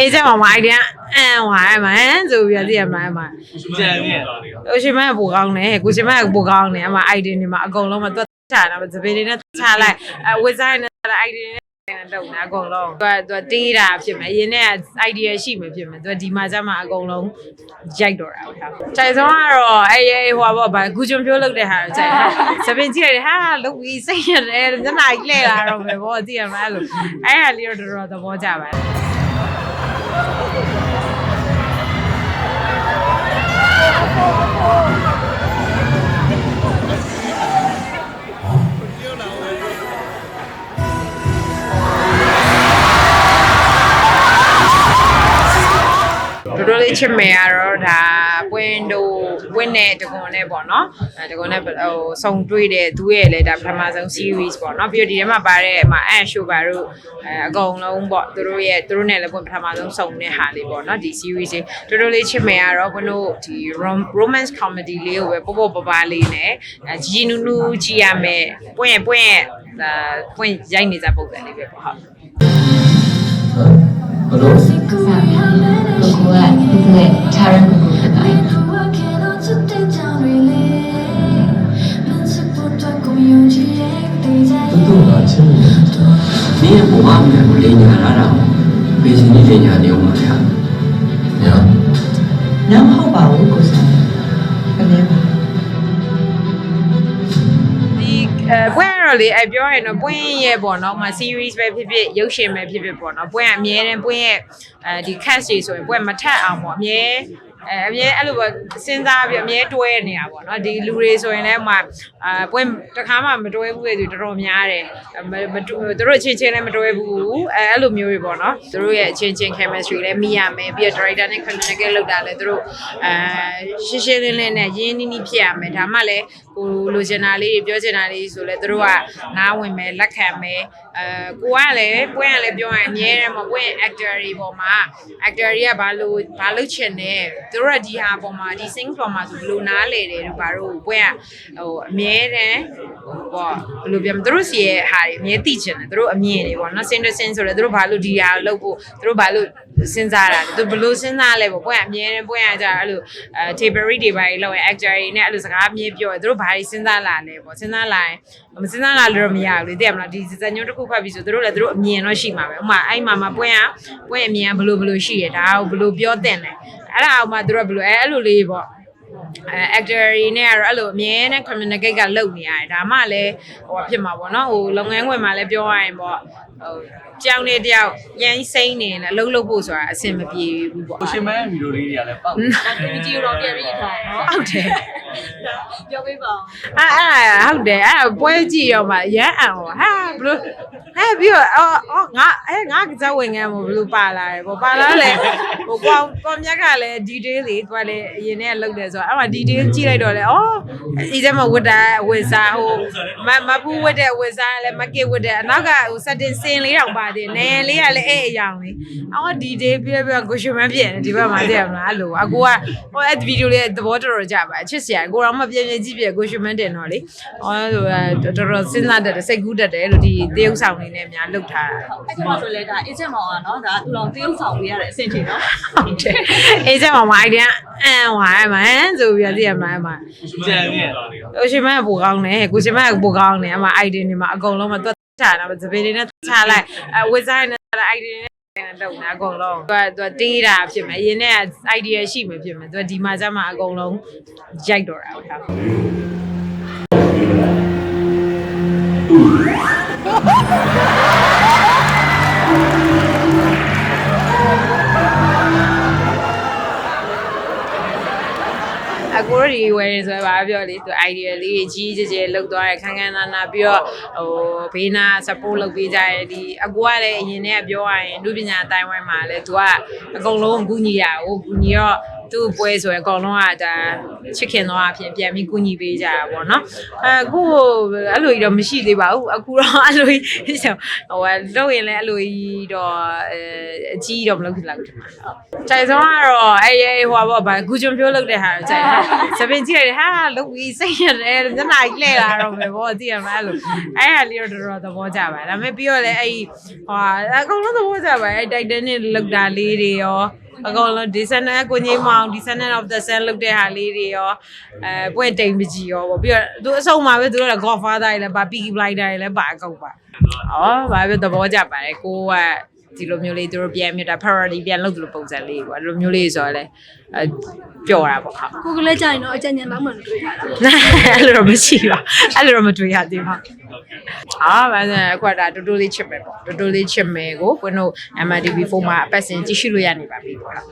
အေးချက်မှာမအိုက်တန်အန်ဝါရမန်ဆိုပြီးတော့သိရမလားအမကြံနေကိုရှင်မကပိုကောင်းတယ်ကိုရှင်မကပိုကောင်းတယ်အမအိုက်တင်တွေမှာအကုန်လုံးမတွက်ချတာပဲသပင်းတွေနဲ့ချလိုက်အဝစ်ဆိုင်နဲ့အိုက်တင်နဲ့တော့နာအကုန်လုံးသူကသူကတေးတာဖြစ်မယ်အရင်နဲ့ idea ရှိမှဖြစ်မယ်သူကဒီမှာကျမှအကုန်လုံးရိုက်တော့တာဟုတ်ခြိုင်ဆုံးကတော့အဲအဲဟိုပါဘာဂူဂျွန်ပြိုးလုပ်တဲ့ဟာတော့ခြိုင်သပင်းကြည့်ရတယ်ဟာလုပ်ပြီးစိတ်ရတယ်ညနာကြီးလဲလာတော့မယ်ဗောသိရမလားအဲ့လိုအဲ့ဟာလေးတော့တော်တော်သဘောကျပါတယ် Oh, my God. တော်တော်လေးချစ်မယ်ကတော့ဒါပွင့်တို့ဝင်းနဲ့တကွန်နဲ့ပေါ့နော်အဲတကွန်နဲ့ဟိုစုံတွေ့တဲ့သူရဲ့လေဒါပထမဆုံး series ပေါ့နော်ပြီးတော့ဒီထဲမှာပါတဲ့မှာအန်ရှိုပါတို့အဲအကုန်လုံးပေါ့သူတို့ရဲ့သူတို့နဲ့လည်းပွင့်ပထမဆုံးစုံတဲ့ဟာလေးပေါ့နော်ဒီ series လေးတော်တော်လေးချစ်မယ်ကတော့ဘုတို့ဒီ romance comedy လေးကိုပဲပေါ့ပေါ့ပါပါလေးနဲ့အဲဂျီနူနူကြည့်ရမယ်ပွင့်ပွင့်ဒါပွင့်ရိုက်နေကြပုံစံလေးပဲပေါ့ဟုတ်ဘလို့ကိုကကိုက ဒီကထားရမှုဖြစ်တာတူတူကချင်းနေတယ်။မင်းရဲ့ဘဝမှာကိုလိညာလာတာ။ဘေးစင်းလိညာနေအောင်ပါဗျာ။နော်ညမဟုတ်ပါဘူးကိုစားခဏပါဒီအဲပွဲက တော့လေအပြောရရင်တော့ပွဲရဲ့ပေါ့နော်မ series ပဲဖြစ်ဖြစ်ရုပ်ရှင်ပဲဖြစ်ဖြစ်ပေါ့နော်ပွဲကအမြဲတမ်းပွဲရဲ့အဲဒီ cast တွေဆိုရင်ပွဲမထက်အောင်ပေါ့အမြဲ အဲအမြဲအဲ့လိုပဲစဉ်းစားပြီးအမြဲတွဲနေတာပေါ့နော်ဒီလူတွေဆိုရင်လည်းမှအာပွဲတစ်ခါမှမတွဲဘူးလေသူတော်တော်များတယ်မမတူသူတို့အချင်းချင်းလည်းမတွဲဘူးအဲအဲ့လိုမျိုးတွေပေါ့နော်သူတို့ရဲ့အချင်းချင်း chemistry လည်းမိရမယ်ပြီးတော့ director နဲ့ communicate လုပ်တာလည်းသူတို့အဲရှင်းရှင်းလင်းလင်းနဲ့ရင်းနှီးနှီးဖြစ်ရမယ်ဒါမှလည်းကိုလိုချင်တာလေးပြောချင်တာလေးဆိုလဲသူတို့ကနားဝင်မယ်လက်ခံမယ်အဲကိုကလည်းပွဲကလည်းပြောရရင်အမြဲတမ်းမပွဲ actor တွေပေါ်မှာ actor တွေကဘာလို့ဘာလို့ချင်တယ်သူတို့ကဒီဟာပေါ်မှာဒီ sing ပေါ်မှာဆိုဘယ်လိုနားလေတယ်တို့ဘာလို့ပွဲကဟိုအမြဲတမ်းဟိုပေါ့ဘယ်လိုပြောမလဲသူတို့စီရဲ့ဟာတွေအမြဲသိချင်တယ်သူတို့အမြင်တွေပေါ့နော် sing to sing ဆိုလဲသူတို့ဘာလို့ဒီဟာလုပ်ဖို့သူတို့ဘာလို့ စဉ်းစားတာလဲသူဘယ်လိုစဉ်းစားလဲပေါ့ပွဲကအမြဲတမ်းပွဲကကြာအဲ့လိုအဲ table တွေပါလောက်ရင် actor တွေနဲ့အဲ့လိုစကားအမြဲပြောတယ်သူတို့ဘာတွေစဉ်းစားလာလဲပေါ့စဉ်းစားလာရင်မစဉ်းစားလာလို့တော့မရဘူးလေသိရမလားဒီစံညွှန်းတစ်ခုဖတ်ပြီးဆိုသူတို့လည်းသူတို့အမြင်တော့ရှိမှာပဲဥပမာအဲ့မှာမှာပွဲကပွဲအမြင်ကဘယ်လိုဘယ်လိုရှိရဒါကိုဘယ်လိုပြောတင်လဲအဲ့ဒါအောင်မှသူတို့ကဘယ်လိုအဲအဲ့လိုလေးပေါ့ အဲ actor တွေနဲ့ကတော့အဲ့လိုအမြဲတမ်း communicate ကလုပ်နေရတယ်ဒါမှလည်းဟိုဖြစ်မှာပေါ့နော်ဟိုလုပ်ငန်းခွင်မှာလည်းပြောရရင်ပေါ့ဟိုကြောင်နေတယောက်ရမ်းစိမ့်နေတယ်အလုပ်လုပ်ဖို့ဆိုတာအဆင်မပြေဘူးပေါ့ကိုရှင်မဲဗီဒီယိုလေးတွေကလည်းပေါက်ဒီကြည့်တော့ပြန်ပြီးထားနော်ဟုတ်တယ်ပြောပေးပါဦးအဲ့အဲ့ဟုတ်တယ်အဲ့ပွဲကြည့်ရောမှရမ်းအောင်ဟာဘလို့ဟဲ့ပြီးတော့အော်အော်ငါအဲငါကစားဝင်ငန်းမဘလို့ပါလာတယ်ပေါ့ပါလာလေဟိုကောင်ကောင်မြက်ကလည်း detail တွေသူကလည်းအရင်နဲ့လုပ်တယ်ဆိုတော့အဲ့မှာ detail ကြည့်လိုက်တော့လေအော်ဒီထဲမှာဝတ်တာဝတ်စားဟိုမမပူဝတ်တဲ့ဝတ်စားလည်းမကစ်ဝတ်တဲ့အနောက်ကဟို setting စင်လေးတောင်ပါတယ်နည်းလေးကလည်းအဲ့အယောင်လေးအော် detail ပြပြကိုရှင်မပြည့်တယ်ဒီဘက်မှာသိရမလားအဲ့လိုအကိုကဟိုအဲ့ဗီဒီယိုလေးသဘောတော်တော်ကြပါအချစ်စရာကိုတော့မပြည့်ပြည့်ကြည့်ပြကိုရှင်မတင်တော့လေအော်ဆိုတော်တော်စဉ်းစားတတ်တယ်စိတ်ကူးတတ်တယ်လို့ဒီတရုပ်ဆောင်လေးနဲ့များလုပ်ထားတာအဲ့ဒီမှာဆိုလဲဒါ agent မောင်ကနော်ဒါသူတော်တရုပ်ဆောင်ပေးရတဲ့အဆင့်ထိနော်ဟုတ်တယ်အေးချက်မှာမအိုက်တန်အန်ဝါရမန်ဆိုပြီးတော့သိရမလားအမကြံနေကိုရှင်မကပိုကောင်းတယ်ကိုရှင်မကပိုကောင်းတယ်အမအိုက်တင်တွေမှာအကုန်လုံးမတွက်ချတာပဲသပင်းတွေနဲ့ချလိုက်အဝစ်ဆိုင်နဲ့အိုက်တင်နဲ့တော့နာအကုန်လုံးသူကသူကတေးတာဖြစ်မယ်အရင်နဲ့ idea ရှိမှဖြစ်မယ်သူကဒီမှာကျမှအကုန်လုံးရိုက်တော့တာဟု ဝယ်နေဆိုပါပြောလေသူ idea လေးကြီးကြီးကျယ်လောက်သွားတယ်ခန်းခန်းနာနာပြီးတော့ဟိုဘေးနာ support လုပ်ပေးကြတယ်ဒီအကိုကလည်းအရင်ကပြောရရင်လူပညာအတိုင်းဝိုင်းမှာလည်းသူကအကုန်လုံးကူညီရဟိုကူညီတော့ သူ့ပွဲဆိုရင်အကောင်လုံးကဒါချစ်ခင်တော့အဖြစ်ပြန်ပြီးကူညီပေးကြတာပေါ့နော်အခုအဲ့လိုကြီးတော့မရှိသေးပါဘူးအခုတော့အဲ့လိုကြီးဆိုဟိုလုပ်ရင်လည်းအဲ့လိုကြီးတော့အဲအကြီးတော့မလုပ်ဖြစ်လောက်တယ်ခြိုင်ဆုံးကတော့အဲ့ရဟိုပါဗာဂူဂျွန်ပြိုးလုပ်တဲ့ဟာကိုခြိုင်စပင်ကြည့်ရတယ်ဟာလုပ်ပြီးစိတ်ရတယ်ညနာကြီးလဲလာတော့ပဲပေါ့ကြည့်ရမှာအဲ့လိုအဲ့ဟာလေးတော့တော်တော်သဘောကျပါတယ်ဒါပေမဲ့ပြီးတော့လည်းအဲ့ဟိုအကုန်လုံးသဘောကျပါတယ်တိုက်တန်းနဲ့လောက်တာလေးတွေရောအကောင်လုံး descendant ကိုကြီးမောင် descendant of the sun လုပ်တဲ့ဟာလေးတွေရောအဲပွဲတိမ်ပကြီးရောပေါ့ပြီးတော့သူအဆုံးမှာပဲသူတို့က godfather တွေလည်းပါ peaky blinder တွေလည်းပါအကောက်ပါဩဘာပဲသဘောကျပါတယ်ကိုကဒီလိုမျိုးလေးသူတို့ပြန်မြတာ parody ပြန်လုပ်သလိုပုံစံလေးပေါ့ဒီလိုမျိုးလေးဆိုတော့လည်းအဲပျော်တာပေါ့ဟုတ်ကိုကလေးကြရင်တော့အကြံဉာဏ်လောက်မှမတွေ့ရဘူးအဲ့လိုတော့မရှိပါအဲ့လိုတော့မတွေ့ရသေးပါ အာဘာလဲအခုကဒါတူတူလေးချစ်မယ်ပေါ့တူတူလေးချစ်မယ်ကိုကိုတို့ MRTV4 မှာအပတ်စဉ်ကြည့်ရှုလို့ရနေပါပြီပေါ့လား